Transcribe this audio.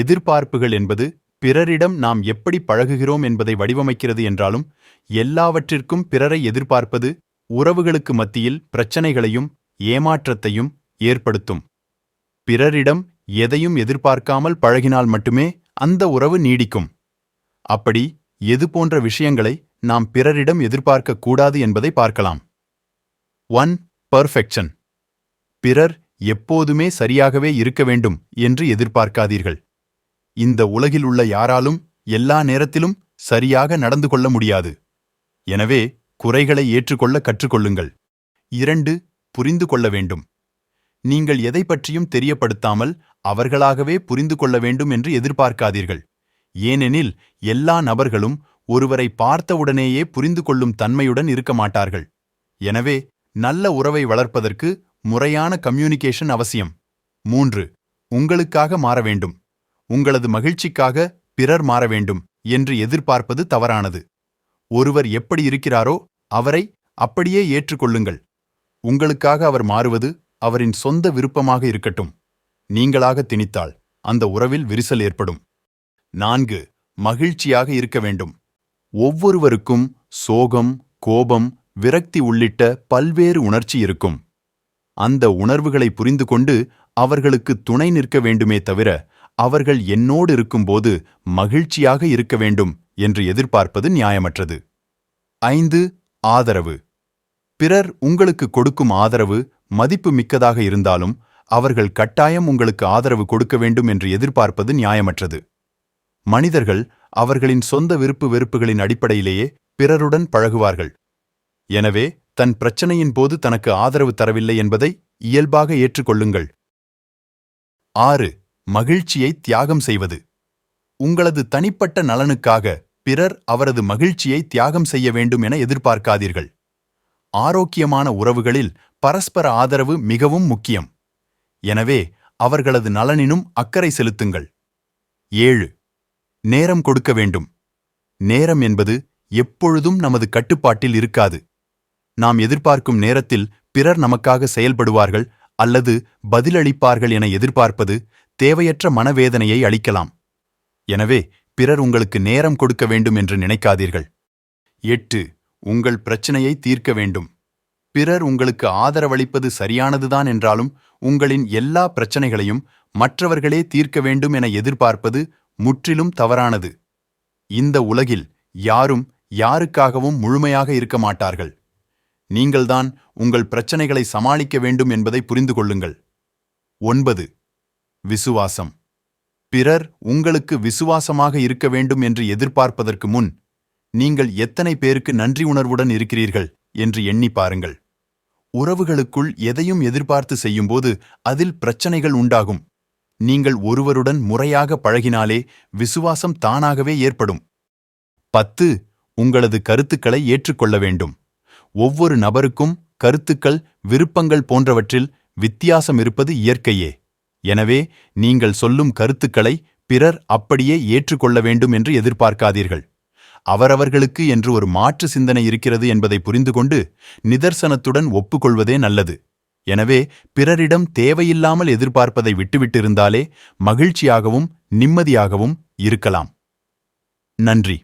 எதிர்பார்ப்புகள் என்பது பிறரிடம் நாம் எப்படி பழகுகிறோம் என்பதை வடிவமைக்கிறது என்றாலும் எல்லாவற்றிற்கும் பிறரை எதிர்பார்ப்பது உறவுகளுக்கு மத்தியில் பிரச்சனைகளையும் ஏமாற்றத்தையும் ஏற்படுத்தும். பிறரிடம் எதையும் எதிர்பார்க்காமல் பழகினால் மட்டுமே அந்த உறவு நீடிக்கும். அப்படி எது போன்ற விஷயங்களை நாம் பிறரிடம் எதிர்பார்க்க கூடாது என்பதை பார்க்கலாம். ஒன் பர்ஃபெக்ஷன் பிறர் எப்போதுமே சரியாகவே இருக்க வேண்டும் என்று எதிர்பார்க்காதீர்கள். இந்த உலகில் உள்ள யாராலும் எல்லா நேரத்திலும் சரியாக நடந்து கொள்ள முடியாது. எனவே குறைகளை ஏற்றுக்கொள்ள கற்றுக்கொள்ளுங்கள். இரண்டு புரிந்து கொள்ள வேண்டும். நீங்கள் எதை பற்றியும் தெரியப்படுத்தாமல் அவர்களாகவே புரிந்து கொள்ள வேண்டும் என்று எதிர்பார்க்காதீர்கள். ஏனெனில் எல்லா நபர்களும் ஒருவரை பார்த்தவுடனேயே புரிந்து கொள்ளும் தன்மையுடன் இருக்க மாட்டார்கள். எனவே நல்ல உறவை வளர்ப்பதற்கு முறையான கம்யூனிகேஷன் அவசியம். மூன்று உங்களுக்காக மாற வேண்டும். உங்களது மகிழ்ச்சிக்காக பிறர் மாற வேண்டும் என்று எதிர்பார்ப்பது தவறானது. ஒருவர் எப்படி இருக்கிறாரோ அவரை அப்படியே ஏற்றுக்கொள்ளுங்கள். உங்களுக்காக அவர் மாறுவது அவரின் சொந்த விருப்பமாக இருக்கட்டும். நீங்களாக திணித்தால் அந்த உறவில் விரிசல் ஏற்படும். நான்கு மகிழ்ச்சியாக இருக்க வேண்டும். ஒவ்வொருவருக்கும் சோகம் கோபம் விரக்தி உள்ளிட்ட பல்வேறு உணர்ச்சி இருக்கும். அந்த உணர்வுகளை புரிந்து கொண்டு அவர்களுக்கு துணை நிற்க வேண்டுமே தவிர அவர்கள் என்னோடு இருக்கும்போது மகிழ்ச்சியாக இருக்க வேண்டும் என்று எதிர்பார்ப்பது நியாயமற்றது. ஐந்து ஆதரவு. பிறர் உங்களுக்கு கொடுக்கும் ஆதரவு மதிப்பு மிக்கதாக இருந்தாலும் அவர்கள் கட்டாயம் உங்களுக்கு ஆதரவு கொடுக்க வேண்டும் என்று எதிர்பார்ப்பது நியாயமற்றது. மனிதர்கள் அவர்களின் சொந்த விருப்பு வெறுப்புகளின் அடிப்படையிலேயே பிறருடன் பழகுவார்கள். எனவே தன் பிரச்சனையின் போது தனக்கு ஆதரவு தரவில்லை என்பதை இயல்பாக ஏற்றுக்கொள்ளுங்கள். ஆறு மகிழ்ச்சியை தியாகம் செய்வது. உங்களது தனிப்பட்ட நலனுக்காக பிறர் அவரது மகிழ்ச்சியை தியாகம் செய்ய வேண்டும் என எதிர்பார்க்காதீர்கள். ஆரோக்கியமான உறவுகளில் பரஸ்பர ஆதரவு மிகவும் முக்கியம். எனவே அவர்களது நலனினும் அக்கறை செலுத்துங்கள். ஏழு. நேரம் கொடுக்க வேண்டும். நேரம் என்பது எப்பொழுதும் நமது கட்டுப்பாட்டில் இருக்காது. நாம் எதிர்பார்க்கும் நேரத்தில் பிறர் நமக்காக செயல்படுவார்கள் அல்லது பதிலளிப்பார்கள் என எதிர்பார்ப்பது தேவையற்ற மனவேதனையை அளிக்கலாம். எனவே பிறர் உங்களுக்கு நேரம் கொடுக்க வேண்டும் என்று நினைக்காதீர்கள். எட்டு உங்கள் பிரச்சனையை தீர்க்க வேண்டும். பிறர் உங்களுக்கு ஆதரவளிப்பது சரியானதுதான் என்றாலும் உங்களின் எல்லா பிரச்சனைகளையும் மற்றவர்களே தீர்க்க வேண்டும் என எதிர்பார்ப்பது முற்றிலும் தவறானது. இந்த உலகில் யாரும் யாருக்காகவும் முழுமையாக இருக்க மாட்டார்கள். நீங்கள்தான் உங்கள் பிரச்சனைகளை சமாளிக்க வேண்டும் என்பதை புரிந்து கொள்ளுங்கள். ஒன்பது விசுவாசம். பிறர் உங்களுக்கு விசுவாசமாக இருக்க வேண்டும் என்று எதிர்பார்ப்பதற்கு முன் நீங்கள் எத்தனை பேருக்கு நன்றி உணர்வுடன் இருக்கிறீர்கள் என்று எண்ணி பாருங்கள். உறவுகளுக்குள் எதையும் எதிர்பார்த்து செய்யும்போது அதில் பிரச்சனைகள் உண்டாகும். நீங்கள் ஒருவருடன் முறையாக பழகினாலே விசுவாசம் தானாகவே ஏற்படும். பத்து உங்களது கருத்துக்களை ஏற்றுக்கொள்ள வேண்டும். ஒவ்வொரு நபருக்கும் கருத்துக்கள் விருப்பங்கள் போன்றவற்றில் வித்தியாசம் இருப்பது இயற்கையே. எனவே நீங்கள் சொல்லும் கருத்துக்களை பிறர் அப்படியே ஏற்றுக்கொள்ள வேண்டும் என்று எதிர்பார்க்காதீர்கள். அவரவர்களுக்கு என்று ஒரு மாற்று சிந்தனை இருக்கிறது என்பதை புரிந்து கொண்டு நிதர்சனத்துடன் ஒப்புக்கொள்வதே நல்லது. எனவே பிறரிடம் தேவையில்லாமல் எதிர்பார்ப்பதை விட்டுவிட்டிருந்தாலே மகிழ்ச்சியாகவும் நிம்மதியாகவும் இருக்கலாம். நன்றி.